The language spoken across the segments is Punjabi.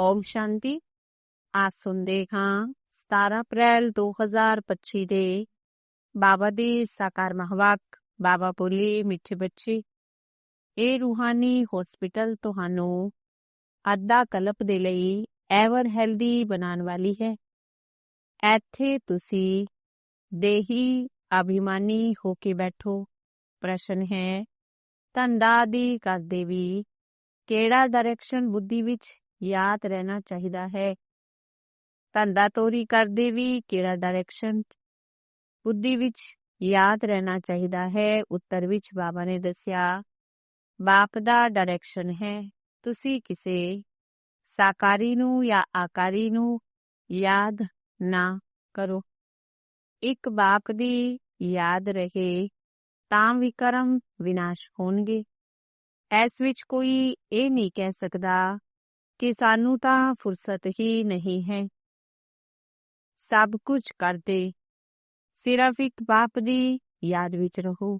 ਓਮ ਸ਼ਾਂਤੀ ਆਜ ਸੁਣਦੇ ਹਾਂ 17 ਅਪ੍ਰੈਲ 2025 ਦੇ ਬਾਬਾ ਦੀ ਸਾਕਾਰ ਮਹਵਾਕ, ਬਾਬਾ ਬੋਲੇ ਮਿੱਠੇ ਬੱਚੇ। ਇਹ ਰੂਹਾਨੀ ਹਸਪੀਟਲ ਤੁਹਾਨੂੰ ਅੱਧਾ ਕਲਪ ਦੇ ਲਈ ਐਵਰ ਹੈਲਦੀ ਬਣਾਉਣ ਵਾਲੀ ਹੈ। ਇੱਥੇ ਤੁਸੀਂ ਦੇਹੀ ਅਭਿਮਾਨੀ ਹੋ ਕੇ ਬੈਠੋ। ਪ੍ਰਸ਼ਨ ਹੈ, ਧੰਦਾ ਦੀ ਕਰਦੇ ਵੀ ਕਿਹੜਾ ਡਾਇਰੈਕਸ਼ਨ ਬੁੱਧੀ ਵਿੱਚ ਯਾਦ ਰਹਿਣਾ ਚਾਹੀਦਾ ਹੈ ਧੰਦਾ ਤੋਰੀ ਕਰਦੇ ਵੀ ਕਿਹੜਾ ਡਾਇਰੈਕਸ਼ਨ ਬੁੱਧੀ ਵਿੱਚ ਯਾਦ ਰਹਿਣਾ ਚਾਹੀਦਾ ਹੈ ਉੱਤਰ ਵਿੱਚ ਬਾਬਾ ਨੇ ਦੱਸਿਆ ਬਾਪ ਦਾ ਡਾਇਰੈਕਸ਼ਨ ਹੈ ਤੁਸੀਂ ਕਿਸੇ ਸਾਕਾਰੀ ਨੂੰ ਜਾਂ ਆਕਾਰੀ ਨੂੰ ਯਾਦ ਨਾ ਕਰੋ ਇੱਕ ਬਾਪ ਦੀ ਯਾਦ ਰਹੇ ਤਾਂ ਵਿਕਰਮ ਵਿਨਾਸ਼ ਹੋਣਗੇ ਇਸ ਵਿੱਚ ਕੋਈ ਇਹ ਨਹੀਂ ਕਹਿ ਸਕਦਾ ਕਿ ਸਾਨੂੰ ਤਾਂ ਫੁਰਸਤ ਹੀ ਨਹੀਂ ਹੈ ਸਭ ਕੁਝ ਕਰਦੇ ਸਿਰਫ ਇੱਕ ਬਾਪ ਦੀ ਯਾਦ ਵਿੱਚ ਰਹੋ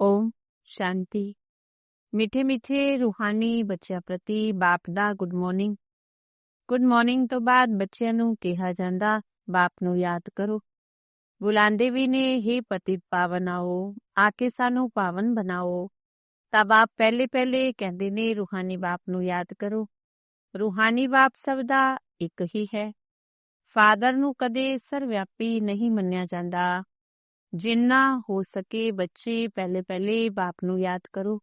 ਓਮ ਸ਼ਾਂਤੀ ਮਿੱਠੇ ਮਿੱਠੇ ਰੂਹਾਨੀ ਬੱਚਿਆਂ ਪ੍ਰਤੀ ਬਾਪ ਦਾ ਗੁੱਡ ਮਾਰਨਿੰਗ ਗੁੱਡ ਮਾਰਨਿੰਗ ਤੋਂ ਬਾਅਦ ਬੱਚਿਆਂ ਨੂੰ ਕਿਹਾ ਜਾਂਦਾ ਬਾਪ ਨੂੰ ਯਾਦ ਕਰੋ ਬੁਲਾਉਂਦੇ ਵੀ ਨੇ ਹੀ ਪਤੀ ਪਾਵਨਾਓ ਆ ਕੇ ਸਾਨੂੰ ਪਾਵਨ ਬਣਾਓ ਤਾਂ ਬਾਪ ਪਹਿਲੇ ਪਹਿਲੇ ਕਹਿੰਦੇ ਨੇ ਰੂਹਾਨੀ ਬਾਪ ਨੂੰ ਯਾਦ ਕਰੋ ਰੂਹਾਨੀ ਬਾਪ ਸਭ ਦਾ ਇੱਕ ਹੀ ਹੈ। ਫਾਦਰ ਨੂੰ ਕਦੇ ਸਰਵਿਆਪੀ ਨਹੀਂ ਮੰਨਿਆ ਜਾਂਦਾ। ਜਿੰਨਾ ਹੋ ਸਕੇ ਬੱਚੇ ਪਹਿਲੇ ਪਹਿਲੇ ਬਾਪ ਨੂੰ ਯਾਦ ਕਰੋ।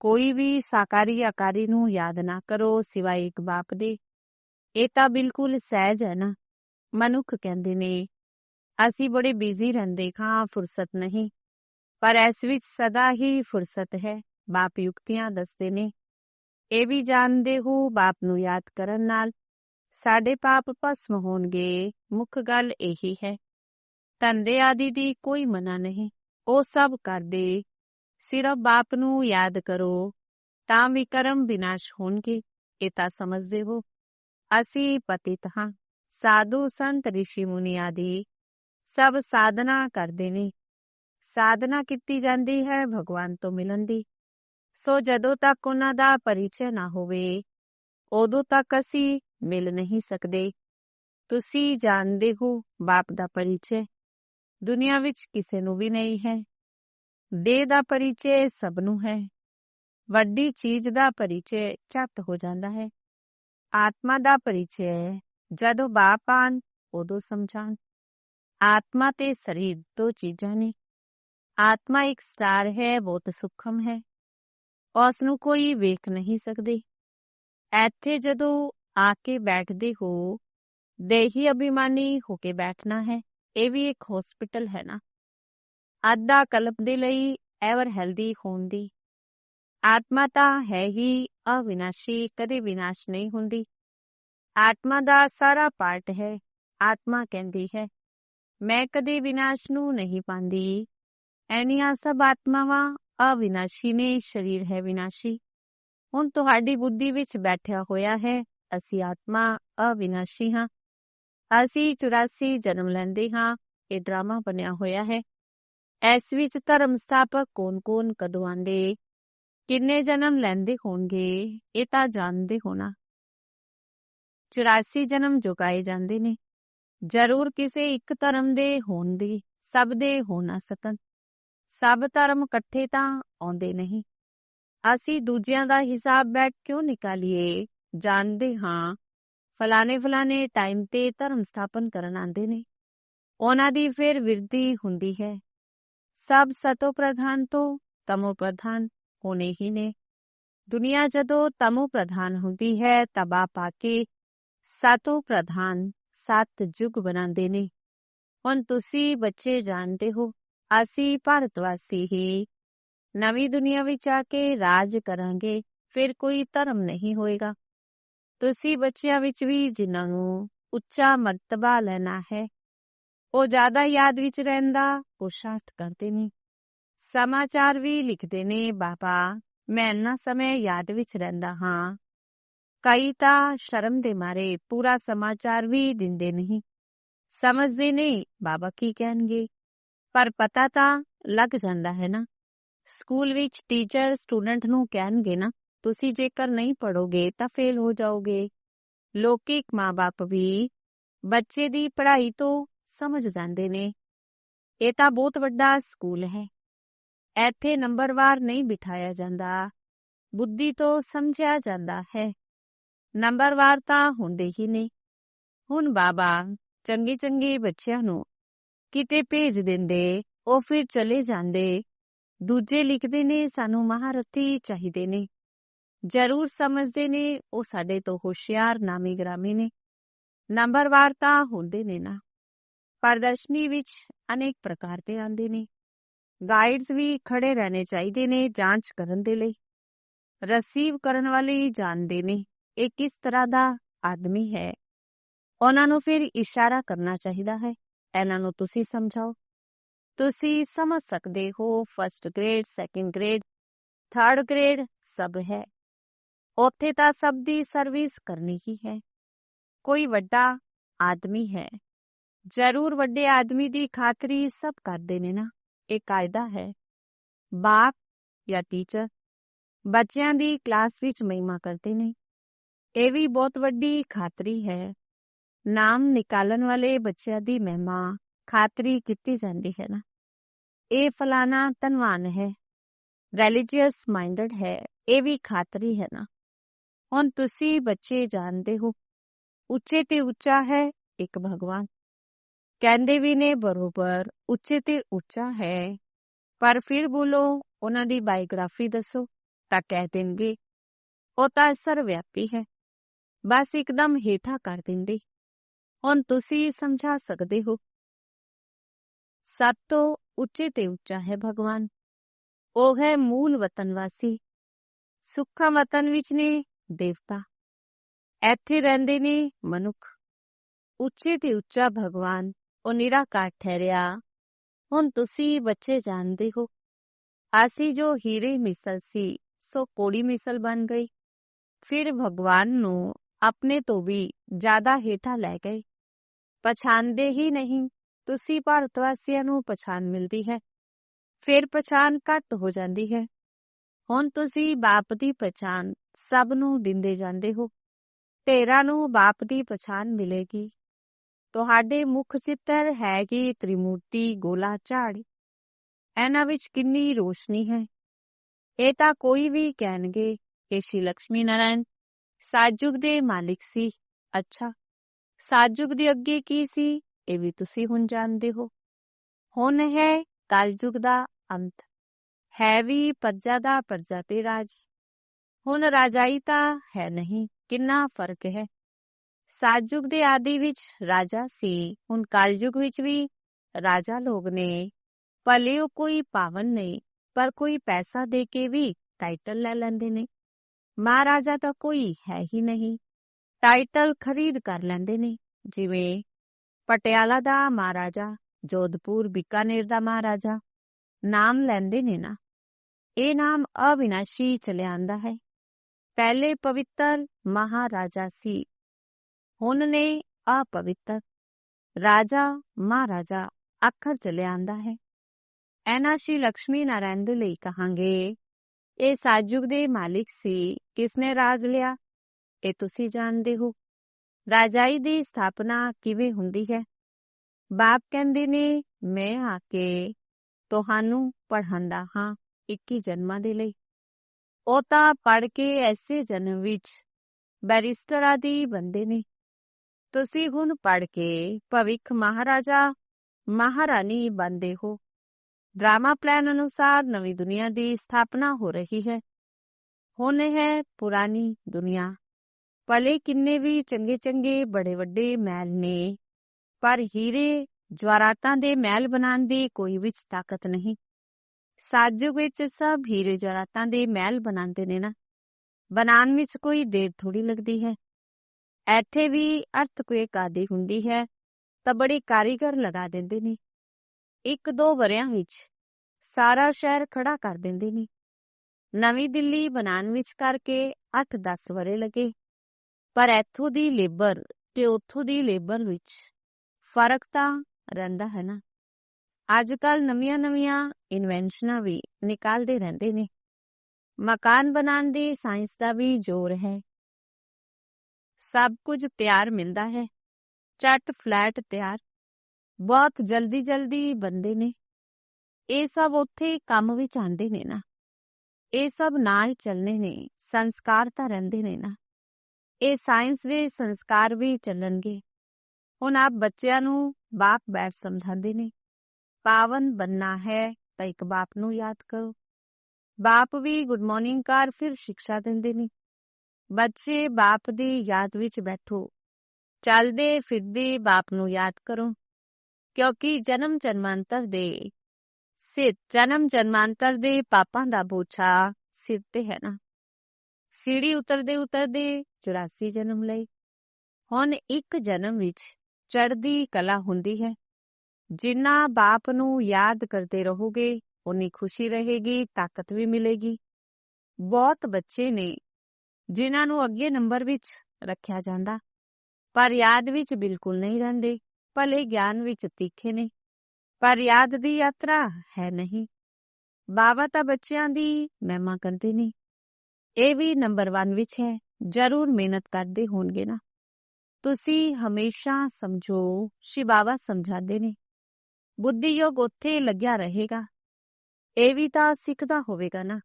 ਕੋਈ ਵੀ ਸਾਕਾਰੀ ਆਕਾਰੀ ਨੂੰ ਯਾਦ ਨਾ ਕਰੋ ਸਿਵਾਏ ਇੱਕ ਬਾਪ ਦੇ। ਇਹ ਤਾਂ ਬਿਲਕੁਲ ਸਹਿਜ ਹੈ ਨਾ। ਮਨੁੱਖ ਕਹਿੰਦੇ ਨੇ, ਅਸੀਂ ਬੜੇ ਬਿਜ਼ੀ ਰਹਿੰਦੇ ਹਾਂ ਫੁਰਸਤ ਨਹੀਂ। ਪਰ ਇਸ ਵਿੱਚ ਸਦਾ ਹੀ ਫੁਰਸਤ ਹੈ ਬਾਪ ਯੁਕਤੀਆਂ ਦੱਸਦੇ ਨੇ। ਇਹ ਵੀ ਜਾਣਦੇ ਹੋ, ਬਾਪ ਨੂੰ ਯਾਦ ਕਰਨ ਨਾਲ ਸਾਡੇ ਪਾਪ ਭਸਮ ਹੋਣਗੇ। ਮੁੱਖ ਗੱਲ ਇਹੀ ਹੈ। ਧੰਦੇ ਆਦਿ ਦੀ ਕੋਈ ਮਨਾ ਨਹੀਂ। ਉਹ ਸਭ ਕਰਦੇ। ਸਿਰਫ ਬਾਪ ਨੂੰ ਯਾਦ ਕਰੋ, ਤਾਂ ਵੀ ਕਰਮ ਵਿਨਾਸ਼ ਹੋਣਗੇ। ਇਹ ਤਾਂ ਸਮਝਦੇ ਹੋ। ਅਸੀਂ ਪਤਿਤ ਹਾਂ। ਸਾਧੂ ਸੰਤ ਰਿਸ਼ੀ ਮੁਨੀ ਆਦਿ ਸਭ ਸਾਧਨਾ ਕਰਦੇ ਨੇ। ਸਾਧਨਾ ਕੀਤੀ ਜਾਂਦੀ ਹੈ ਭਗਵਾਨ ਤੋਂ ਮਿਲਣ ਦੀ। ਸੋ ਜਦੋਂ ਤੱਕ ਉਹਨਾਂ ਦਾ ਪਰਿਚੈ ਨਾ ਹੋਵੇ, ਉਦੋਂ ਤੱਕ ਅਸੀਂ ਮਿਲ ਨਹੀਂ ਸਕਦੇ। ਤੁਸੀਂ ਜਾਣਦੇ ਹੋ ਬਾਪ ਦਾ ਪਰਿਚੈ। ਦੁਨੀਆ ਵਿੱਚ ਕਿਸੇ ਨੂੰ ਵੀ ਨਹੀਂ ਹੈ। ਦੇਹ ਦਾ ਪਰਿਚੈ ਸਭ ਨੂੰ ਹੈ। ਵੱਡੀ ਚੀਜ਼ ਦਾ ਪਰਿਚੈ ਝੱਟ ਹੋ ਜਾਂਦਾ ਹੈ। ਆਤਮਾ ਦਾ ਪਰਿਚੈ ਜਦੋਂ ਬਾਪ ਆਣ, ਉਦੋਂ ਸਮਝਾਣ। ਆਤਮਾ ਤੇ ਸਰੀਰ ਦੋ ਚੀਜ਼ਾਂ ਨੇ। ਆਤਮਾ ਇੱਕ ਸਟਾਰ ਹੈ, ਬਹੁਤ ਸੂਖਮ ਹੈ। ਉਸ ਨੂੰ ਕੋਈ ਵੇਖ ਨਹੀਂ ਸਕਦੇ। ਇੱਥੇ ਜਦੋਂ ਆ ਕੇ ਬੈਠਦੇ ਹੋ, ਦੇਹੀ ਅਭਿਮਾਨੀ ਹੋ ਕੇ ਬੈਠਣਾ ਹੈ, ਇਹ ਵੀ ਇੱਕ ਹਸਪੀਟਲ ਹੈ ਨਾ। ਅੱਧਾ ਕਲਪ ਦੇ ਲਈ ਐਵਰ ਹੈਲਦੀ ਹੋਣ ਦੀ। ਆਤਮਾ ਤਾਂ ਹੈ ਹੀ ਅਵਿਨਾਸ਼ੀ, ਕਦੇ ਵਿਨਾਸ਼ ਨਹੀਂ ਹੁੰਦੀ। ਆਤਮਾ ਦਾ ਸਾਰਾ ਪਾਰਟ ਹੈ, ਆਤਮਾ ਕਹਿੰਦੀ ਹੈ, ਮੈਂ ਕਦੇ ਵਿਨਾਸ਼ ਨੂੰ ਨਹੀਂ ਪਾਉਂਦੀ। ਐਨੀਆਂ ਸਭ ਆਤਮਾਵਾਂ ਅਵਿਨਾਸ਼ੀ ਨੇ ਸਰੀਰ ਹੈ ਵਿਨਾਸ਼ੀ। ਹੁਣ ਤੁਹਾਡੀ ਬੁੱਧੀ ਵਿੱਚ ਬੈਠਿਆ ਹੋਇਆ ਹੈ, ਅਸੀਂ ਆਤਮਾ ਅਵਿਨਾਸ਼ੀ ਹਾਂ। ਅਸੀਂ 84 ਜਨਮ ਲੈਂਦੇ ਹਾਂ, ਇਹ ਡਰਾਮਾ ਬਣਿਆ ਹੋਇਆ ਹੈ। ਇਸ ਵਿੱਚ ਧਰਮ ਸਥਾਪਕ ਕੌਣ-ਕੌਣ, ਕਦੋਂ ਆਂਦੇ ਕਿੰਨੇ ਜਨਮ ਲੈਂਦੇ ਹੋਣਗੇ, ਇਹ ਤਾਂ ਜਾਣਦੇ ਹੋਣਾ। 84 ਜਨਮ ਜੁਗਾਏ ਜਾਂਦੇ ਨੇ। ਜ਼ਰੂਰ ਕਿਸੇ ਇੱਕ ਧਰਮ ਦੇ ਹੋਣ ਦੀ, ਸਭ ਦੇ ਹੋਣਾ ਨਾ ਸਕਣ ਸਭ ਧਰਮ ਇਕੱਠੇ ਤਾਂ ਆਉਂਦੇ ਨਹੀਂ। ਅਸੀਂ ਦੂਜਿਆਂ ਦਾ ਹਿਸਾਬ ਬੈਠ ਕਿਉਂ ਨਿਕਾਲੀਏ? ਜਾਣਦੇ ਹਾਂ, ਫਲਾਣੇ ਫਲਾਣੇ ਟਾਈਮ ਤੇ ਧਰਮ ਸਥਾਪਨ ਕਰਨ ਆਉਂਦੇ ਨੇ। ਉਹਨਾਂ ਦੀ ਫਿਰ ਵਿਰਧੀ ਹੁੰਦੀ ਹੈ। ਸਭ ਸਤੋ ਪ੍ਰਧਾਨ ਤੋਂ ਤਮੋ ਪ੍ਰਧਾਨ ਹੋਣੇ ਹੀ ਨੇ। ਦੁਨੀਆ ਜਦੋਂ ਤਮੋ ਪ੍ਰਧਾਨ ਹੁੰਦੀ ਹੈ ਤਬਾ ਪਾ ਕੇ ਸਤੋ ਪ੍ਰਧਾਨ ਸੱਤ ਯੁਗ ਬਣਾਉਂਦੇ ਨੇ। ਹੁਣ ਤੁਸੀਂ ਬੱਚੇ ਜਾਣਦੇ ਹੋ ਅਸੀਂ ਭਾਰਤ ਵਾਸੀ ਹੀ। ਨਵੀਂ ਦੁਨੀਆ ਵਿੱਚ ਆ ਕੇ ਰਾਜ ਕਰਾਂਗੇ, ਫਿਰ ਕੋਈ ਧਰਮ ਨਹੀਂ ਹੋਏਗਾ। ਤੁਸੀਂ ਬੱਚਿਆਂ ਵਿੱਚ ਵੀ ਜਿਨ੍ਹਾਂ ਨੂੰ ਉੱਚਾ ਮਰਤਬਾ ਲੈਣਾ ਹੈ, ਉਹ ਜ਼ਿਆਦਾ ਯਾਦ ਵਿੱਚ ਰਹਿੰਦਾ ਪੁਰਸ਼ਾਰਥ ਕਰਦੇ ਨੇ। ਸਮਾਚਾਰ ਵੀ ਲਿਖਦੇ ਨੇ, ਬਾਬਾ, ਮੈਂ ਇੰਨਾ ਸਮੇਂ ਯਾਦ ਵਿੱਚ ਰਹਿੰਦਾ ਹਾਂ। ਕਈ ਤਾਂ ਸ਼ਰਮ ਦੇ ਮਾਰੇ ਪੂਰਾ ਸਮਾਚਾਰ ਵੀ ਦਿੰਦੇ ਨਹੀਂ। ਸਮਝਦੇ ਨਹੀਂ ਬਾਬਾ ਕੀ ਕਹਿਣਗੇ? ਪਰ ਪਤਾ ਤਾਂ ਲੱਗ ਜਾਂਦਾ ਹੈ ਨਾ। ਸਕੂਲ ਵਿੱਚ ਟੀਚਰ ਸਟੂਡੈਂਟ ਨੂੰ ਕਹਿਣਗੇ ਨਾ, ਤੁਸੀਂ ਜੇਕਰ ਨਹੀਂ ਪੜੋਗੇ ਤਾਂ ਫੇਲ ਹੋ ਜਾਓਗੇ। ਲੋਕਿਕ ਮਾਪੇ ਵੀ ਬੱਚੇ ਦੀ ਪੜ੍ਹਾਈ ਤੋਂ ਸਮਝ ਜਾਂਦੇ ਨੇ। ਇਹ ਤਾਂ ਬਹੁਤ ਵੱਡਾ ਸਕੂਲ ਹੈ। ਇੱਥੇ ਨੰਬਰਵਾਰ ਨਹੀਂ ਬਿਠਾਇਆ ਜਾਂਦਾ। ਬੁੱਧੀ ਤੋਂ ਸਮਝਿਆ ਜਾਂਦਾ ਹੈ। ਨੰਬਰਵਾਰ ਤਾਂ ਹੁੰਦੇ ਹੀ ਨਹੀਂ ਹੁਣ ਬਾਬਾ ਚੰਗੇ ਚੰਗੇ ਬੱਚਿਆਂ ਨੂੰ ਕਿਤੇ ਭੇਜ ਦਿੰਦੇ, ਉਹ ਫਿਰ ਚਲੇ ਜਾਂਦੇ। ਦੂਜੇ ਲਿਖਦੇ ਨੇ, ਸਾਨੂੰ ਮਹਾਰਥੀ ਚਾਹੀਦੇ ਨੇ। ਜ਼ਰੂਰ ਸਮਝਦੇ ਨੇ, ਉਹ ਸਾਡੇ ਤੋਂ ਹੁਸ਼ਿਆਰ ਨਾਮੀ ਗ੍ਰਾਮੀ ਨੇ ਨੰਬਰਵਾਰ ਤਾਂ ਹੁੰਦੇ ਨੇ ਨਾ। ਪ੍ਰਦਰਸ਼ਨੀ ਵਿੱਚ ਅਨੇਕ ਪ੍ਰਕਾਰ ਦੇ ਆਂਦੇ ਨੇ। ਗਾਈਡਸ ਵੀ ਖੜੇ ਰਹਿਣੇ ਚਾਹੀਦੇ ਨੇ ਜਾਂਚ ਕਰਨ ਦੇ ਲਈ। ਰਸੀਵ ਕਰਨ ਵਾਲੇ ਜਾਣਦੇ ਨੇ, ਇਹ ਕਿਸ ਤਰ੍ਹਾਂ ਦਾ ਆਦਮੀ ਹੈ। ਉਹਨਾਂ ਨੂੰ ਫਿਰ ਇਸ਼ਾਰਾ ਕਰਨਾ ਚਾਹੀਦਾ ਹੈ। ਇਹਨਾਂ ਨੂੰ ਤੁਸੀਂ ਸਮਝਾਓ। ਤੁਸੀਂ ਸਮਝ ਸਕਦੇ ਹੋ first grade second grade third grade ਸਭ ਹੈ। ਉੱਥੇ ਤਾਂ ਸਭ ਦੀ ਸਰਵਿਸ ਕਰਨੀ ਹੀ ਹੈ। ਕੋਈ ਵੱਡਾ ਆਦਮੀ ਹੈ। ਜ਼ਰੂਰ ਵੱਡੇ ਆਦਮੀ ਦੀ ਖਾਤਰੀ ਸਭ ਕਰਦੇ ਨੇ ਨਾ, ਇਹ ਕਾਇਦਾ ਹੈ। ਬਾਪ ਜਾਂ ਟੀਚਰ ਬੱਚਿਆਂ ਦੀ ਕਲਾਸ ਵਿੱਚ ਮਹਿਮਾ ਕਰਦੇ ਨੇ। ਇਹ ਵੀ ਬਹੁਤ ਵੱਡੀ ਖਾਤਰੀ ਹੈ। ਨਾਮ ਨਿਕਾਲਣ ਵਾਲੇ ਬੱਚਿਆਂ ਦੀ ਮਹਿਮਾ ਖਾਤਰੀ ਕੀਤੀ ਜਾਂਦੀ ਹੈ ਨਾ। ਇਹ ਫਲਾਣਾ ਧਨਵਾਨ ਹੈ। ਰਿਲੀਜੀਅਸ ਮਾਈਂਡਡ ਹੈ, ਇਹ ਵੀ ਖਾਤਰੀ ਹੈ ਨਾ। ਹੁਣ ਤੁਸੀਂ ਬੱਚੇ ਜਾਣਦੇ ਹੋ, ਉੱਚੇ ਤੇ ਉੱਚਾ ਹੈ ਇੱਕ ਭਗਵਾਨ। ਕਹਿੰਦੇ ਵੀ ਨੇ ਬਰੋਬਰ ਉੱਚੇ ਤੇ ਉੱਚਾ ਹੈ, ਪਰ ਫਿਰ ਬੋਲੋ, ਉਹਨਾਂ ਦੀ ਬਾਇਓਗ੍ਰਾਫੀ ਦੱਸੋ, ਤਾਂ ਕਹਿ ਦੇਣਗੇ, ਉਹ ਤਾਂ ਸਰਵਿਆਪੀ ਹੈ। ਬਸ ਇੱਕਦਮ ਹੇਠਾ ਕਰ ਦਿੰਦੇ। ਹੁਣ ਤੁਸੀਂ ਸਮਝਾ ਸਕਦੇ ਹੋ। ਸਭ ਤੋਂ ਉੱਚੇ ਤੇ ਉੱਚਾ ਹੈ ਭਗਵਾਨ। ਉਹ ਹੈ ਮੂਲ ਵਤਨ ਵਾਸੀ। ਸੁੱਖਾ ਵਤਨ ਵਿੱਚ ਨੇ ਦੇਵਤਾ। ਇੱਥੇ ਰਹਿੰਦੇ ਨੇ ਮਨੁੱਖ। ਉੱਚੇ ਤੇ ਉੱਚਾ ਭਗਵਾਨ, ਉਹ ਨਿਰਾਕਾਰ ਠਹਿਰਿਆ। ਹੁਣ ਤੁਸੀਂ ਬੱਚੇ ਜਾਣਦੇ ਹੋ। ਅਸੀਂ ਜੋ ਹੀਰੇ ਮਿਸਲ ਸੀ, ਸੋ ਕੋੜੀ ਮਿਸਲ ਬਣ ਗਈ। ਫਿਰ ਭਗਵਾਨ ਨੂੰ ਆਪਣੇ ਤੋਂ ਵੀ ਜ਼ਿਆਦਾ ਹੇਠਾਂ ਲੈ ਗਏ। ਪਛਾਣਦੇ ਹੀ ਨਹੀਂ, ਤੁਸੀਂ ਭਾਰਤ ਵਾਸੀਆਂ ਨੂੰ ਪਛਾਣ ਮਿਲਦੀ ਹੈ। ਫਿਰ ਪਛਾਣ ਘੱਟ ਹੋ ਜਾਂਦੀ ਹੈ। ਹੁਣ ਤੁਸੀਂ ਬਾਪ ਦੀ ਪਛਾਣ ਸਭ ਨੂੰ ਦਿੰਦੇ ਜਾਂਦੇ ਹੋ। ਤੇਰਾ ਨੂੰ ਬਾਪ ਦੀ ਪਛਾਣ ਮਿਲੇਗੀ। ਤੁਹਾਡੇ ਮੁੱਖ ਚਿੱਤਰ ਹੈ ਕਿ ਤ੍ਰਿਮੂਰਤੀ ਗੋਲਾ ਝਾੜ ਇਹਨਾਂ ਵਿੱਚ ਕਿੰਨੀ ਰੋਸ਼ਨੀ ਹੈ। ਇਹ ਤਾਂ ਕੋਈ ਵੀ ਕਹਿਣਗੇ ਕਿ ਸ਼੍ਰੀ ਲక్ష్ਮੀ ਨਾਰਾਇਣ ਸਾਜੁਗ ਦੇ ਮਾਲਿਕ ਸੀ। ਅੱਛਾ, ਸਾਜੁਗ ਦੇ ਅੱਗੇ ਕੀ ਸੀ, ਇਹ ਵੀ ਤੁਸੀਂ ਹੁਣ ਜਾਣਦੇ ਹੋ। ਹੁਣ ਹੈ ਕਲਯੁਗ ਦਾ ਅੰਤ, ਹੈ ਵੀ ਪਰਜਾ ਦਾ ਪਰਜਾ ਤੇ ਰਾਜ। ਹੁਣ ਰਾਜਾਈ ਤਾਂ ਹੈ ਨਹੀਂ, ਕਿੰਨਾ ਫ਼ਰਕ ਹੈ। ਸਾਜੁਗ ਦੇ ਆਦੀ ਵਿੱਚ ਰਾਜਾ ਸੀ, ਹੁਣ ਕਲਯੁਗ ਵਿੱਚ ਵੀ ਰਾਜਾ ਲੋਗ ਨੇ। ਭਲੇ ਉਹ ਕੋਈ ਪਾਵਨ ਨਹੀਂ ਪਰ ਕੋਈ ਪੈਸਾ ਦੇ ਕੇ ਵੀ ਟਾਈਟਲ ਲੈ ਲੈਂਦੇ ਨੇ। ਮਹਾਰਾਜਾ ਤਾਂ ਕੋਈ ਹੈ ਹੀ ਨਹੀਂ। ਟਾਈਟਲ ਖਰੀਦ ਕਰ ਲੈਂਦੇ ਨੇ, ਜਿਵੇਂ ਪਟਿਆਲਾ ਦਾ ਮਹਾਰਾਜਾ, ਜੋਧਪੁਰ ਬਿਕਾਨੇਰ ਦਾ ਮਹਾਰਾਜਾ, ਨਾਮ ਲੈਂਦੇ ਨੇ ਨਾ। ਇਹ ਨਾਮ ਅਵਿਨਾਸ਼ੀ ਚਲਿਆ ਆਂਦਾ ਹੈ। ਪਹਿਲੇ ਪਵਿੱਤਰ ਮਹਾਰਾਜਾ ਸੀ। ਹੁਣ ਨੇ ਅਪਵਿੱਤਰ ਰਾਜਾ ਮਹਾਰਾਜਾ ਅੱਖਰ ਚਲਿਆ ਆਂਦਾ ਹੈ। ਐਨਾ ਸ਼੍ਰੀ ਲక్ష్ਮੀ ਨਾਰਾਇਣ ਦੇ ਲਈ ਕਹਾਂਗੇ ਇਹ ਸਾਜੁਗ ਦੇ ਮਾਲਿਕ ਸੀ, ਕਿਸਨੇ ਰਾਜ ਲਿਆ? ਇਹ ਤੁਸੀਂ ਜਾਣਦੇ ਹੋ। ਰਾਜਾਈ ਦੀ ਸਥਾਪਨਾ ਕਿਵੇਂ ਹੁੰਦੀ ਹੈ? ਬਾਪ ਕਹਿੰਦੇ ਨੇ, ਮੈਂ ਆ ਕੇ ਤੁਹਾਨੂੰ ਪੜ੍ਹਾਉਂਦਾ ਹਾਂ 21 ਜਨਮਾਂ ਦੇ ਲਈ। ਉਹ ਤਾਂ ਪੜ ਕੇ ਐਸੇ ਜਨਮ ਵਿੱਚ ਬੈਰਿਸਟਰ ਆਦੀ ਬੰਦੇ ਨੇ। ਤੁਸੀਂ ਹੁਣ ਪੜ ਕੇ ਭਵਿੱਖ ਮਹਾਰਾਜਾ, ਮਹਾਰਾਣੀ ਬੰਦੇ ਹੋ। ਡਰਾਮਾ ਪਲਾਨ ਅਨੁਸਾਰ ਨਵੀਂ ਦੁਨੀਆ ਦੀ ਸਥਾਪਨਾ ਹੋ ਰਹੀ ਹੈ। ਹੁਣ ਹੈ ਪੁਰਾਣੀ ਦੁਨੀਆ। ਭਲੇ ਕਿੰਨੇ ਵੀ ਚੰਗੇ ਚੰਗੇ ਬੜੇ ਵੱਡੇ ਮਹਿਲ ਨੇ, ਪਰ ਹੀਰੇ ਜਵਾਰਾਤਾਂ ਦੇ ਮਹਿਲ ਬਣਾਉਣ ਦੀ ਕੋਈ ਵਿੱਚ ਤਾਕਤ ਨਹੀਂ। ਸਾਜੁਗ ਵਿੱਚ ਸਭ ਹੀਰੇ ਜਵਾਰਾਤਾਂ ਦੇ ਮਹਿਲ ਬਣਾਉਂਦੇ ਨੇ ਨਾ। ਬਣਾਉਣ ਵਿੱਚ ਕੋਈ ਦੇਰ ਥੋੜੀ ਲੱਗਦੀ ਹੈ। ਇੱਥੇ ਵੀ ਅਰਥ ਅਰਥਕੁਏਕ ਆਦੀ ਹੁੰਦੀ ਹੈ ਤਾਂ ਬੜੇ ਕਾਰੀਗਰ ਲਗਾ ਦਿੰਦੇ ਨੇ। ਇੱਕ ਦੋ ਵਰਿਆਂ ਵਿੱਚ ਸਾਰਾ ਸ਼ਹਿਰ ਖੜਾ ਕਰ ਦਿੰਦੇ ਨੇ। ਨਵੀਂ ਦਿੱਲੀ ਬਣਾਉਣ ਵਿੱਚ ਕਰਕੇ 8-10 ਵਰੇ ਲੱਗੇ। ਪਰ ਇੱਥੋਂ ਦੀ ਲੇਬਰ ਤੇ ਉੱਥੋਂ ਦੀ ਲੇਬਰ ਵਿੱਚ ਫ਼ਰਕ ਤਾਂ ਰਹਿੰਦਾ ਹੈ ਨਾ। ਅੱਜ ਕੱਲ ਨਵੀਆਂ-ਨਵੀਆਂ ਇਨਵੈਂਸ਼ਨਾਂ ਵੀ ਨਿਕਾਲਦੇ ਰਹਿੰਦੇ ਨੇ। ਮਕਾਨ ਬਣਾਉਣ ਦੀ ਸਾਇੰਸ ਦਾ ਵੀ ਜ਼ੋਰ ਹੈ। ਸਭ ਕੁਝ ਤਿਆਰ ਮਿਲਦਾ ਹੈ। ਚੱਟ ਫਲੈਟ ਤਿਆਰ। ਬਹੁਤ ਜਲਦੀ ਜਲਦੀ ਬੰਦੇ ਨੇ। ਇਹ ਸਭ ਉੱਥੇ ਕੰਮ ਵਿੱਚ ਆਉਂਦੇ ਨੇ ਨਾ। ਇਹ ਸਭ ਨਾਲ ਚੱਲਣੇ ਨੇ, ਸੰਸਕਾਰ ਤਾਂ ਰਹਿੰਦੇ ਨੇ ਨਾ। ਇਹ ਸਾਇੰਸ ਦੇ ਸੰਸਕਾਰ ਵੀ ਚੱਲਣਗੇ। ਹੁਣ ਆਪ ਬੱਚਿਆਂ ਨੂੰ ਬਾਪ ਬੈਠ ਸਮਝਾਉਂਦੇ ਨੇ। ਪਾਵਨ ਬੰਨਾ ਹੈ ਤਾਂ ਇੱਕ ਬਾਪ ਨੂੰ ਯਾਦ ਕਰੋ। ਬਾਪ ਵੀ ਗੁੱਡ ਮਾਰਨਿੰਗ ਕਰ ਫਿਰ ਸਿੱਖਿਆ ਦਿੰਦੇ ਨੇ। ਬੱਚੇ ਬਾਪ ਦੀ ਯਾਦ ਵਿੱਚ ਬੈਠੋ। ਚੱਲਦੇ ਫਿਰਦੇ ਬਾਪ ਨੂੰ ਯਾਦ ਕਰੋ। ਕਿਉਂਕਿ ਜਨਮ ਜਨਮਾਂਤਰ ਦੇ ਸਿਰ, ਜਨਮ ਜਨਮਾਂਤਰ ਦੇ ਪਾਪਾਂ ਦਾ ਬੋਝਾ ਸਿਰ ਤੇ ਹੈ ਨਾ। ਸੀੜੀ ਉਤਰਦੇ ਉਤਰਦੇ 84 ਜਨਮ ਲਈ ਹੁਣ ਇੱਕ ਜਨਮ ਵਿੱਚ ਚੜ੍ਹਦੀ ਕਲਾ ਹੁੰਦੀ ਹੈ। ਜਿੰਨਾ ਬਾਪ ਨੂੰ ਯਾਦ ਕਰਦੇ ਰਹੋਗੇ ਉਨੀ ਖੁਸ਼ੀ ਰਹੇਗੀ, ਤਾਕਤ ਵੀ ਮਿਲੇਗੀ। ਬਹੁਤ ਬੱਚੇ ਨੇ, ਜਿਨ੍ਹਾਂ ਨੂੰ ਅੱਗੇ ਨੰਬਰ ਵਿੱਚ ਰੱਖਿਆ ਜਾਂਦਾ, ਪਰ ਯਾਦ ਵਿੱਚ ਬਿਲਕੁਲ ਨਹੀਂ ਰਹਿੰਦੇ। ਭਲੇ ਗਿਆਨ ਵਿੱਚ ਤਿੱਖੇ ਨੇ, ਪਰ ਯਾਦ ਦੀ ਯਾਤਰਾ ਹੈ ਨਹੀਂ। ਬਾਬਾ ਤਾਂ ਬੱਚਿਆਂ ਦੀ ਮਹਿਮਾ ਕਰਦੇ ਨੇ। ਇਹ ਵੀ ਨੰਬਰ 1 ਵਿੱਚ ਹੈ, ਜ਼ਰੂਰ ਮਿਹਨਤ ਕਰਦੇ ਹੋਣਗੇ ਨਾ। ਤੁਸੀਂ ਹਮੇਸ਼ਾ ਸਮਝੋ ਸ਼ਿਵ ਬਾਬਾ ਸਮਝਾਉਂਦੇ ਨੇ। ਬੁੱਧੀ ਯੋਗ ਉੱਥੇ ਲੱਗਿਆ ਰਹੇਗਾ। ਇਹ ਵੀ ਤਾਂ ਸਿੱਖਦਾ ਹੋਵੇਗਾ ਨਾ।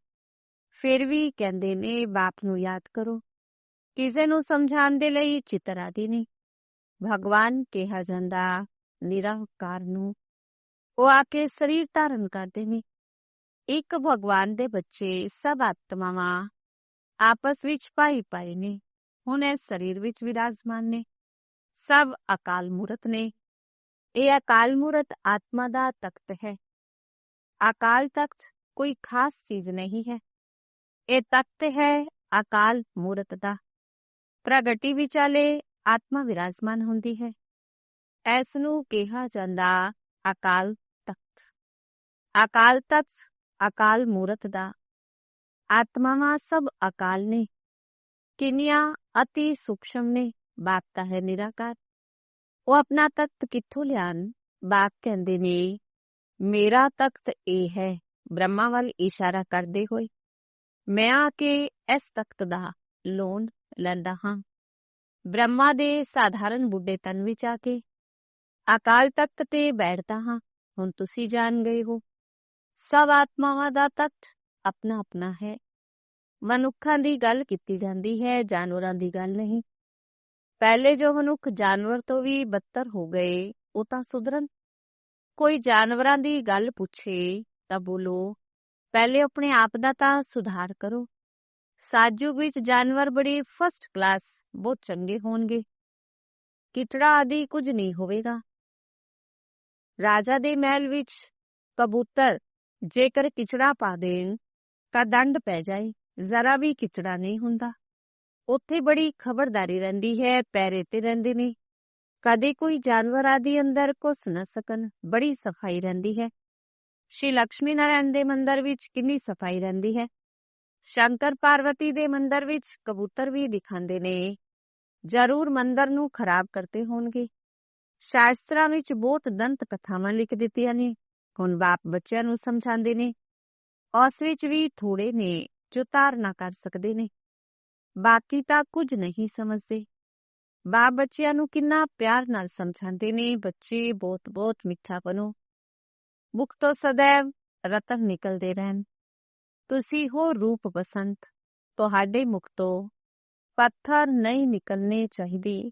ਫਿਰ ਵੀ ਕਹਿੰਦੇ ਨੇ, ਬਾਪ ਨੂੰ ਯਾਦ ਕਰੋ। ਕਿਸੇ ਨੂੰ ਸਮਝਾਉਣ ਦੇ ਲਈ ਚਿੱਤਰ ਆਦੀ ਨਹੀਂ ਭਗਵਾਨ ਕਿਹਾ ਜਾਂਦਾ, ਨਿਰੰਕਾਰ ਨੂੰ। ਉਹ ਆ ਕੇ ਸਰੀਰ ਧਾਰਨ ਕਰਦੇ ਨੇ। ਇੱਕ ਭਗਵਾਨ ਦੇ ਬੱਚੇ ਸਭ ਆਤਮਾਵਾਂ ਆਪਸ ਵਿੱਚ ਪਾਈ ਪਾਈ ਨੇ। ਹੁਣ ਇਹ ਸਰੀਰ ਵਿੱਚ ਵਿਰਾਜਮਾਨ ਨੇ। ਸਭ ਅਕਾਲ ਮੂਰਤ ਨੇ। ਇਹ ਅਕਾਲ ਮੂਰਤ ਆਤਮਾ ਦਾ ਤਖਤ ਹੈ। ਅਕਾਲ ਤਖਤ ਕੋਈ ਖਾਸ ਚੀਜ਼ ਨਹੀਂ ਹੈ। ਇਹ ਤਖਤ ਹੈ ਅਕਾਲ ਮੂਰਤ ਦਾ। ਪ੍ਰਗਟੀ ਵਿਚਾਲੇ ਆਤਮਾ ਵਿਰਾਜਮਾਨ ਹੁੰਦੀ ਹੈ ਇਸ ਨੂੰ ਕਿਹਾ ਜਾਂਦਾ ਅਕਾਲ ਤਖਤ ਅਕਾਲ ਤਖਤ ਅਕਾਲ ਮੂਰਤ ਦਾ ਆਤਮਾਵਾਂ ਸਭ ਅਕਾਲ ਨੇ ਕਿੰਨੀਆਂ ਅਤੀ ਸੂਖਸ਼ਮ ਨੇ ਬਾਪ ਤਾਂ ਹੈ ਨਿਰਾਕਾਰ ਉਹ ਆਪਣਾ ਤਖਤ ਕਿੱਥੋਂ ਲਿਆਨ ਬਾਪ ਕਹਿੰਦੇ ਨੇ ਮੇਰਾ ਤਖਤ ਇਹ ਹੈ ਬ੍ਰਹਮਾ ਵੱਲ ਇਸ਼ਾਰਾ ਕਰਦੇ ਹੋਏ ਮੈਂ ਆ ਕੇ ਇਸ ਤਖਤ ਦਾ ਲੋਨ ਲੈਂਦਾ ਹਾਂ ਬ੍ਰਹਮਾ ਦੇ ਸਾਧਾਰਨ ਬੁੱਢੇ ਤਨ ਵਿੱਚ ਆ ਕੇ, ਅਕਾਲ ਤਖਤ ਤੇ ਬੈਠਦਾ ਹਾਂ, ਹੁਣ ਤੁਸੀਂ ਜਾਣ ਗਏ ਹੋ। ਸਭ ਆਤਮਾਵਾਂ ਦਾ ਤਖਤ ਆਪਣਾ ਆਪਣਾ ਹੈ। ਮਨੁੱਖਾਂ ਦੀ ਗੱਲ ਕੀਤੀ ਜਾਂਦੀ ਹੈ, ਜਾਨਵਰਾਂ ਦੀ ਗੱਲ ਨਹੀਂ। ਪਹਿਲੇ ਜੋ ਮਨੁੱਖ ਜਾਨਵਰ ਤੋਂ ਵੀ ਬੱਤਰ ਹੋ ਗਏ, ਉਹ ਤਾਂ ਸੁਧਰਨ। ਕੋਈ ਜਾਨਵਰਾਂ ਦੀ ਗੱਲ ਪੁੱਛੇ ਤਾਂ ਬੋਲੋ, ਪਹਿਲੇ ਆਪਣੇ ਆਪ ਦਾ ਤਾਂ ਸੁਧਾਰ ਕਰੋ। ਸਾਜੂਗ ਵਿੱਚ ਜਾਨਵਰ ਬੜੇ ਫਸਟ ਕਲਾਸ ਬਹੁਤ ਚੰਗੇ ਹੋਣਗੇ। ਕਿਟੜਾ ਆਦਿ ਕੁਝ ਨਹੀਂ ਹੋਵੇਗਾ। ਰਾਜਾ ਦੇ ਮਹਿਲ ਵਿੱਚ ਕਬੂਤਰ, ਜੇਕਰ ਕਿਚੜਾ ਪਾ ਦੇਣ, ਤਾਂ ਦੰਡ ਪੈ ਜਾਏ, ਜ਼ਰਾ ਵੀ ਕਿਚੜਾ ਨਹੀਂ ਹੁੰਦਾ। ਉੱਥੇ ਬੜੀ ਖਬਰਦਾਰੀ ਰਹਿੰਦੀ ਹੈ, ਪੈਰੇ ਤੇ ਰਹਿੰਦੇ ਨੇ। ਕਦੇ ਕੋਈ ਜਾਨਵਰ ਆਦਿ ਅੰਦਰ ਘੁਸ ਨਾ ਸਕਣ, ਬੜੀ ਸਫ਼ਾਈ ਰਹਿੰਦੀ ਹੈ। ਸ਼੍ਰੀ ਲక్ష్ਮੀ ਨਾਰਾਇਣ ਦੇ ਮੰਦਰ ਵਿੱਚ ਕਿੰਨੀ ਸਫ਼ਾਈ ਰਹਿੰਦੀ ਹੈ। ਸ਼ੰਕਰ ਪਾਰਵਤੀ ਦੇ ਮੰਦਰ ਵਿੱਚ ਕਬੂਤਰ ਵੀ ਦਿਖਾਉਂਦੇ ਨੇ। ਜ਼ਰੂਰ ਮੰਦਰ ਨੂੰ ਖਰਾਬ ਕਰਤੇ ਹੋਣਗੇ। ਸ਼ਾਸਤਰਾਂ ਵਿੱਚ ਬਹੁਤ ਦੰਤ ਕਥਾਵਾਂ ਲਿਖ ਦਿੱਤੀਆਂ ਨੇ, ਹੁਣ ਬਾਪ ਬੱਚਿਆਂ ਨੂੰ ਸਮਝਾਉਂਦੇ ਨੇ। ਉਸ ਵਿੱਚ ਵੀ ਥੋੜੇ ਨੇ ਜੋ ਧਾਰਨਾ ਕਰ ਸਕਦੇ ਨੇ। ਬਾਕੀ ਤਾਂ ਕੁਝ ਨਹੀਂ ਸਮਝਦੇ। ਬਾਪ ਬੱਚਿਆਂ ਨੂੰ ਕਿੰਨਾ ਪਿਆਰ ਨਾਲ ਸਮਝਾਉਂਦੇ ਨੇ, ਬੱਚੇ ਬਹੁਤ ਬਹੁਤ ਮਿੱਠਾ ਬਣੋ। ਮੁਖ ਤੋਂ ਸदैव ਰਤਨ ਨਿਕਲਦੇ ਰਹਿਣ। ਤੁਸੀਂ ਹੋ ਰੂਪ ਬਸੰਤ ਤੁਹਾਡੇ ਮੁਖ ਤੋਂ ਪੱਥਰ ਨਹੀਂ ਨਿਕਲਨੇ ਚਾਹੀਦੇ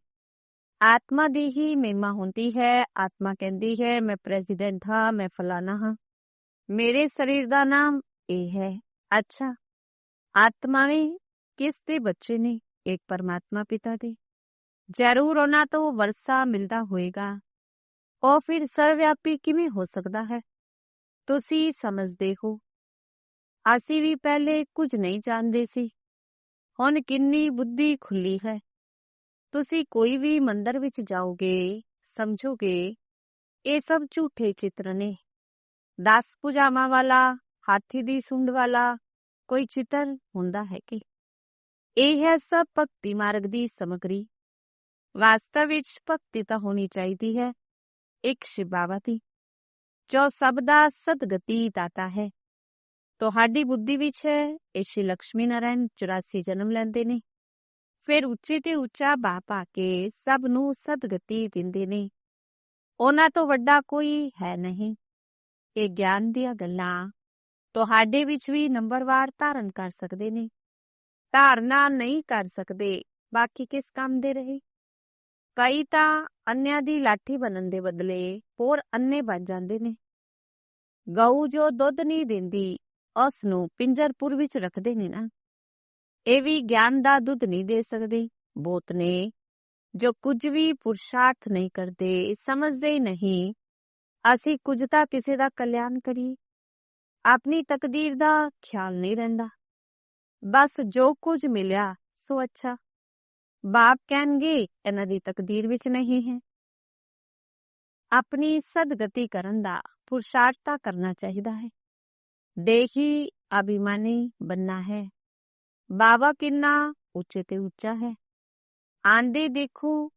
ਆਤਮਾ ਦੀ ਹੀ ਮਹਿਮਾ ਹੁੰਦੀ ਹੈ ਆਤਮਾ ਕਹਿੰਦੀ ਹੈ ਮੈਂ ਪ੍ਰੈਜ਼ੀਡੈਂਟ ਹਾਂ ਮੈਂ ਫਲਾਣਾ ਹਾਂ ਮੇਰੇ ਸਰੀਰ ਦਾ ਨਾਮ ਇਹ ਹੈ ਅੱਛਾ ਆਤਮਾ ਵੀ ਕਿਸ ਦੇ ਬੱਚੇ ਨੇ ਇੱਕ ਪਰਮਾਤਮਾ ਪਿਤਾ ਦੇ ਜ਼ਰੂਰ ਉਹਨਾਂ ਤੋਂ ਵਰਸਾ ਮਿਲਦਾ ਹੋਏਗਾ ਉਹ ਫਿਰ ਸਰਵਿਆਪੀ ਕਿਵੇਂ ਹੋ ਸਕਦਾ ਹੈ ਤੁਸੀਂ ਸਮਝਦੇ ਹੋ ਅਸੀਂ ਵੀ ਪਹਿਲੇ ਕੁਝ ਨਹੀਂ ਜਾਣਦੇ ਸੀ। ਹੁਣ ਕਿੰਨੀ ਬੁੱਧੀ ਖੁੱਲੀ ਹੈ। ਤੁਸੀਂ ਕੋਈ ਵੀ ਮੰਦਰ ਵਿੱਚ ਜਾਓਗੇ, ਸਮਝੋਗੇ, ਇਹ ਸਭ ਝੂਠੇ ਚਿੱਤਰ ਨੇ। 10 ਪੂਜਾਵਾਂ ਵਾਲਾ, ਹਾਥੀ ਦੀ ਸੁੰਡ ਵਾਲਾ, ਕੋਈ ਚਿੱਤਰ ਹੁੰਦਾ ਹੈ ਕਿ? ਇਹ ਹੈ ਸਭ ਭਗਤੀ ਮਾਰਗ ਦੀ ਸਮਗਰੀ। ਵਾਸਤਵ ਵਿੱਚ ਭਗਤੀ ਤਾਂ ਹੋਣੀ ਚਾਹੀਦੀ ਹੈ, ਇੱਕ ਸ਼ਿਵਾਵਾ ਦੀ ਜੋ ਸਭ ਦਾ ਸਦਗਤੀ ਦਾਤਾ ਹੈ। ਤੁਹਾਡੀ ਬੁੱਧੀ ਵਿੱਚ ਹੈ। ਇਹ ਸ਼੍ਰੀ ਲక్ష్ਮੀ ਨਾਰਾਇਣ 84 ਜਨਮ ਲੈਂਦੇ ਨੇ। ਫਿਰ ਉੱਚੇ ਤੇ ਉੱਚਾ ਬਾਪ ਆ ਕੇ ਸਭ ਨੂੰ ਸਦਗਤੀ ਦਿੰਦੇ ਨੇ। ਉਹਨਾਂ ਤੋਂ ਵੱਡਾ ਕੋਈ ਹੈ ਨਹੀਂ। ਇਹ ਗਿਆਨ ਦੀਆਂ ਗੱਲਾਂ ਤੁਹਾਡੇ ਵਿੱਚ ਵੀ ਨੰਬਰਵਾਰ ਧਾਰਨ ਕਰ ਸਕਦੇ ਨੇ। ਧਾਰਨਾ ਨਹੀਂ ਕਰ ਸਕਦੇ, ਬਾਕੀ ਕਿਸ ਕੰਮ ਦੇ ਰਹੇ? ਕਈ ਤਾਂ ਅੰਨਿਆਂ ਦੀ ਲਾਠੀ ਬਣਨ ਦੇ ਬਦਲੇ ਹੋਰ ਅੰਨੇ ਬਣ ਜਾਂਦੇ ਨੇ। ਗਊ ਜੋ ਦੁੱਧ ਨਹੀਂ ਦਿੰਦੀ ਉਸ ਨੂੰ ਪਿੰਜਰਪੁਰ ਵਿੱਚ ਰੱਖਦੇ ਨੇ ਨਾ। ਇਹ ਵੀ ਗਿਆਨ ਦਾ ਦੁੱਧ ਨਹੀਂ ਦੇ ਸਕਦੇ। ਬੋਤ ਨੇ, ਜੋ ਕੁਝ ਵੀ ਪੁਰਸ਼ਾਰਥ ਨਹੀਂ ਕਰਦੇ, ਸਮਝਦੇ ਨਹੀਂ। ਅਸੀਂ ਕੁਝ ਤਾਂ ਕਿਸੇ ਦਾ ਕਲਿਆਣ ਕਰੀਏ। ਆਪਣੀ ਤਕਦੀਰ ਦਾ ਖਿਆਲ ਨਹੀਂ ਰਹਿੰਦਾ। ਬਸ ਜੋ ਕੁਝ ਮਿਲਿਆ, ਸੋ ਅੱਛਾ। ਬਾਪ ਕਹਿਣਗੇ, ਇਹਨਾਂ ਦੀ ਤਕਦੀਰ ਵਿੱਚ ਨਹੀਂ ਹੈ। ਆਪਣੀ ਸਦਗਤੀ ਕਰਨ ਦਾ ਪੁਰਸ਼ਾਰਥ ਤਾਂ ਕਰਨਾ ਚਾਹੀਦਾ ਹੈ। ਦੇਖੀ ਅਭਿਮਾਨੀ ਬੰਨਾ ਹੈ। ਬਾਬਾ ਕਿੰਨਾ ਉੱਚੇ ਤੇ ਉੱਚਾ ਹੈ। ਆਂਦੇ ਦੇਖੋ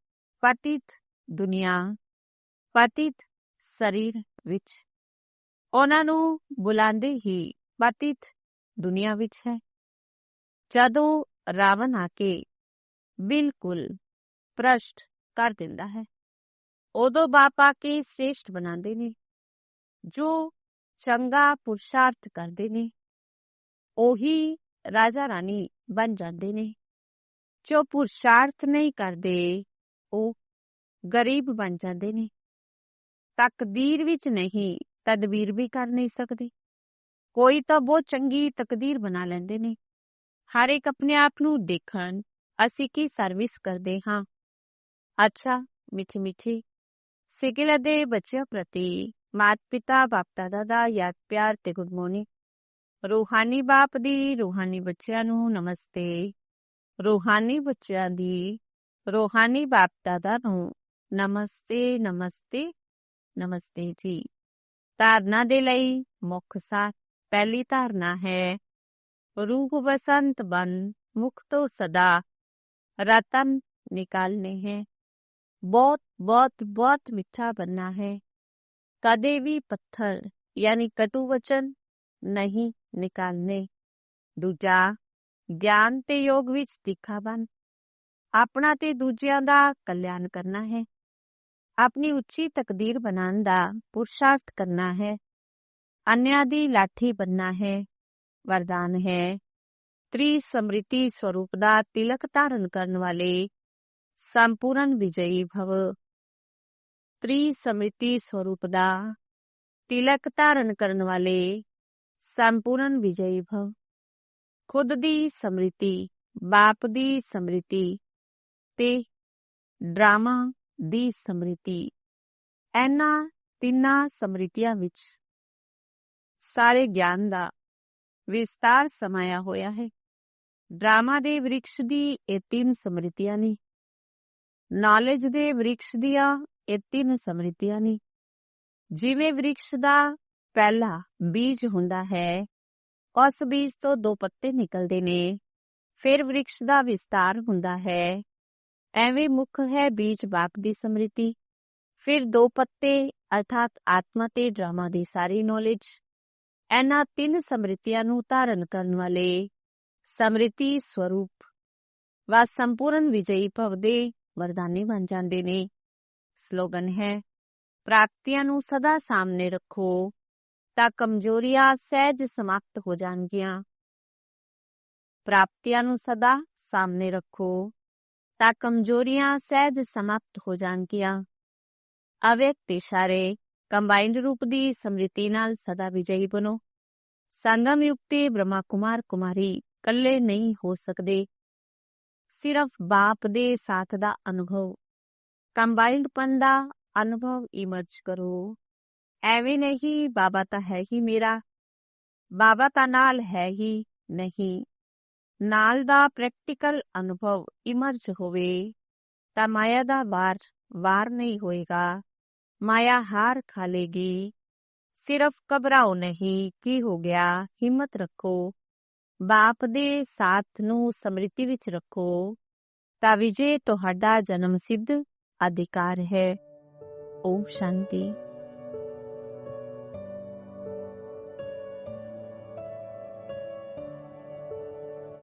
ਪਤਿਤ ਦੁਨੀਆ, ਪਤਿਤ ਸਰੀਰ ਵਿੱਚ। ਉਹਨਾਂ ਨੂੰ ਬੁਲਾਉਂਦੇ ਹੀ ਪਤਿਤ ਦੁਨੀਆ ਵਿੱਚ ਹੈ। ਜਦੋਂ ਰਾਵਣ ਆ ਕੇ ਬਿਲਕੁਲ ਪ੍ਰਸ਼ਟ ਕਰ ਦਿੰਦਾ ਹੈ, ਉਦੋਂ ਬਾਪਾ ਕੇ ਸ੍ਰੇਸ਼ਟ ਬਣਾਉਂਦੇ ਨੇ, ਜੋ ਚੰਗਾ ਪੁਰਸ਼ਾਰਥ ਕਰਦੇ ਨੇ। ਉਹੀ ਰਾਜਾ ਰਾਣੀ ਬਣ ਜਾਂਦੇ ਨੇ। ਜੋ ਪੁਰਸ਼ਾਰਥ ਨਹੀਂ ਕਰਦੇ, ਉਹ ਗਰੀਬ ਬਣ ਜਾਂਦੇ ਨੇ। ਤਕਦੀਰ ਵਿੱਚ ਨਹੀਂ, ਤਦਬੀਰ ਵੀ ਕਰ ਨਹੀਂ ਸਕਦੇ। ਕੋਈ ਤਾਂ ਬਹੁਤ ਚੰਗੀ ਤਕਦੀਰ ਬਣਾ ਲੈਂਦੇ ਨੇ। ਹਰ ਇੱਕ ਆਪਣੇ ਆਪ ਨੂੰ ਦੇਖਣ ਅਸੀਂ ਕੀ ਸਰਵਿਸ ਕਰਦੇ ਹਾਂ। ਅੱਛਾ ਮਿੱਠੀ ਮਿੱਠੀ ਸਿਕਿਲ ਦੇ ਬੱਚਿਆਂ ਪ੍ਰਤੀ। ਮਾਤ ਪਿਤਾ ਬਾਪ ਦਾਦਾ ਦਾ ਯਾਦ ਪਿਆਰ ਤੇ ਗੁੱਡ ਮਾਰਨਿੰਗ ਰੂਹਾਨੀ ਬਾਪ ਦੀ ਰੂਹਾਨੀ ਬੱਚਿਆਂ ਨੂੰ ਨਮਸਤੇ ਰੂਹਾਨੀ ਬੱਚਿਆਂ ਦੀ ਰੂਹਾਨੀ ਬਾਪ ਦਾਦਾ ਨੂੰ ਨਮਸਤੇ ਨਮਸਤੇ ਨਮਸਤੇ ਜੀ ਧਾਰਨਾ ਦੇ ਲਈ ਮੁੱਖ ਸਾਥ ਪਹਿਲੀ ਧਾਰਨਾ ਹੈ रूप बसंत बन मुख तो सदा रतन निकालने हैं बहुत बहुत बहुत मीठा बनना है कदे भी पत्थर यानी कटु वचन नहीं निकालने ਦੂਜਾ ਗਿਆਨ ਤੇ ਯੋਗ ਵਿੱਚ ਤਿੱਖਾ ਬਣ ਆਪਣਾ ਤੇ ਦੂਜਿਆਂ ਦਾ ਕਲਿਆਣ ਕਰਨਾ ਹੈ ਆਪਣੀ ਉੱਚੀ ਤਕਦੀਰ ਬਣਾਉਣ ਦਾ ਪੁਰਸ਼ਾਰਥ ਕਰਨਾ ਹੈ ਅਨਿਆਂ ਦੀ ਲਾਠੀ ਬੰਨਾ ਹੈ ਵਰਦਾਨ ਹੈ ਤ੍ਰੀ ਸਮ੍ਰਿਤੀ ਸਰੂਪ ਦਾ ਤਿਲਕ ਧਾਰਨ ਕਰਨ ਵਾਲੇ ਸੰਪੂਰਨ ਵਿਜਈ ਭਵ ਤ੍ਰੀ ਸਮ੍ਰਿਤੀ ਸਰੂਪ ਦਾ ਤਿਲਕ ਧਾਰਨ ਕਰਨ ਵਾਲੇ ਸੰਪੂਰਨ ਵਿਜਈ ਭਵ। ਖੁਦ ਦੀ ਸਮ੍ਰਿਤੀ, ਬਾਪ ਦੀ ਸਮ੍ਰਿਤੀ ਤੇ ਡਰਾਮਾ ਦੀ ਸਮ੍ਰਿਤੀ। ਇਹਨਾਂ ਤਿੰਨਾਂ ਸਮ੍ਰਿਤੀਆਂ ਵਿੱਚ ਸਾਰੇ ਗਿਆਨ ਦਾ ਵਿਸਤਾਰ ਸਮਾਇਆ ਹੋਇਆ ਹੈ। ਡਰਾਮਾ ਦੇ ਵ੍ਰਿਕਸ਼ ਦੀ ਇਹ ਤਿੰਨ ਸਮ੍ਰਿਤੀਆਂ ਨੇ। ਨੌਲੇਜ ਦੇ ਵ੍ਰਿਕਸ਼ ਦੀਆਂ ਇਹ ਤਿੰਨ ਸਮ੍ਰਿਤੀਆਂ ਨੇ। ਜਿਵੇਂ ਵ੍ਰਿਕਸ਼ ਦਾ ਪਹਿਲਾ ਬੀਜ ਹੁੰਦਾ ਹੈ, ਉਸ ਬੀਜ ਤੋਂ ਦੋ ਪੱਤੇ ਨਿਕਲਦੇ ਨੇ। ਫਿਰ ਵ੍ਰਿਕਸ਼ ਦਾ ਵਿਸਤਾਰ ਹੁੰਦਾ ਹੈ। ਐਵੇਂ ਮੁੱਖ ਹੈ ਬੀਜ ਬਾਪ ਦੀ ਸਮ੍ਰਿਤੀ। ਫਿਰ ਦੋ ਪੱਤੇ, ਅਰਥਾਤ ਆਤਮਾ ਤੇ ਡਰਾਮਾ ਦੀ ਸਾਰੀ ਨੌਲੇਜ ਇਹਨਾਂ ਤਿੰਨ ਸਮ੍ਰਿਤੀਆਂ ਨੂੰ ਧਾਰਨ ਕਰਨ ਵਾਲੇ ਸਮ੍ਰਿਤੀ ਸਰੂਪ ਵਾ ਸੰਪੂਰਨ ਵਿਜਈ ਭਵ ਦੇ ਵਰਦਾਨੀ ਬਣ ਜਾਂਦੇ ਨੇ। ਸਲੋਗਨ ਹੈ, ਪ੍ਰਾਪਤੀਆਂ ਨੂੰ ਸਦਾ ਸਾਹਮਣੇ ਰੱਖੋ, ਤਾਂ ਕਮਜ਼ੋਰੀਆਂ ਸਹਿਜ ਸਮਾਪਤ ਹੋ ਜਾਣਗੀਆਂ। ਪ੍ਰਾਪਤੀਆਂ ਨੂੰ ਸਦਾ ਸਾਹਮਣੇ ਰੱਖੋ, ਤਾਂ ਕਮਜ਼ੋਰੀਆਂ ਸਹਿਜ ਸਮਾਪਤ ਹੋ ਜਾਣਗੀਆਂ। ਅਵਿਅਕਤ ਇਸ਼ਾਰੇ, ਕੰਬਾਈਨਡ ਰੂਪ ਦੀ ਸਮ੍ਰਿਤੀ ਨਾਲ ਸਦਾ ਵਿਜਈ ਬਣੋ। ਸੰਗਮ ਯੁਕਤੀ ਬ੍ਰਹਮਾ ਕੁਮਾਰ ਕੁਮਾਰੀ ਕੱਲੇ ਨਹੀਂ ਹੋ ਸਕਦੇ। ਸਿਰਫ ਬਾਪ ਦੇ ਸਾਥ ਦਾ ਅਨੁਭਵ। ਕੰਬਾਈਨਡ ਪਨ ਦਾ ਅਨੁਭਵ ਇਮਰਜ ਕਰੋ ਐਵੇਂ ਨਹੀਂ ਬਾਬਾ ਤਾਂ ਹੈ ਹੀ ਮੇਰਾ ਬਾਬਾ ਤਾਂ ਨਾਲ ਹੈ ਹੀ ਨਹੀਂ ਨਾਲ ਦਾ ਪ੍ਰੈਕਟੀਕਲ ਅਨੁਭਵ ਇਮਰਜ ਹੋਵੇ ਤਾਂ ਮਾਇਆ ਦਾ ਵਾਰ ਵਾਰ ਨਹੀਂ ਹੋਏਗਾ ਮਾਇਆ ਹਾਰ ਖਾ ਲੇਗੀ ਸਿਰਫ ਘਬਰਾਓ ਨਹੀਂ ਕੀ ਹੋ ਗਿਆ ਹਿੰਮਤ ਰੱਖੋ ਬਾਪ ਦੇ ਸਾਥ ਨੂੰ ਸਮ੍ਰਿਤੀ ਵਿੱਚ ਰੱਖੋ ਤਾਂ ਵਿਜੇ ਤੁਹਾਡਾ ਜਨਮ ਸਿੱਧ ਅਧਿਕਾਰ ਹੈ ਓਮ ਸ਼ਾਂਤੀ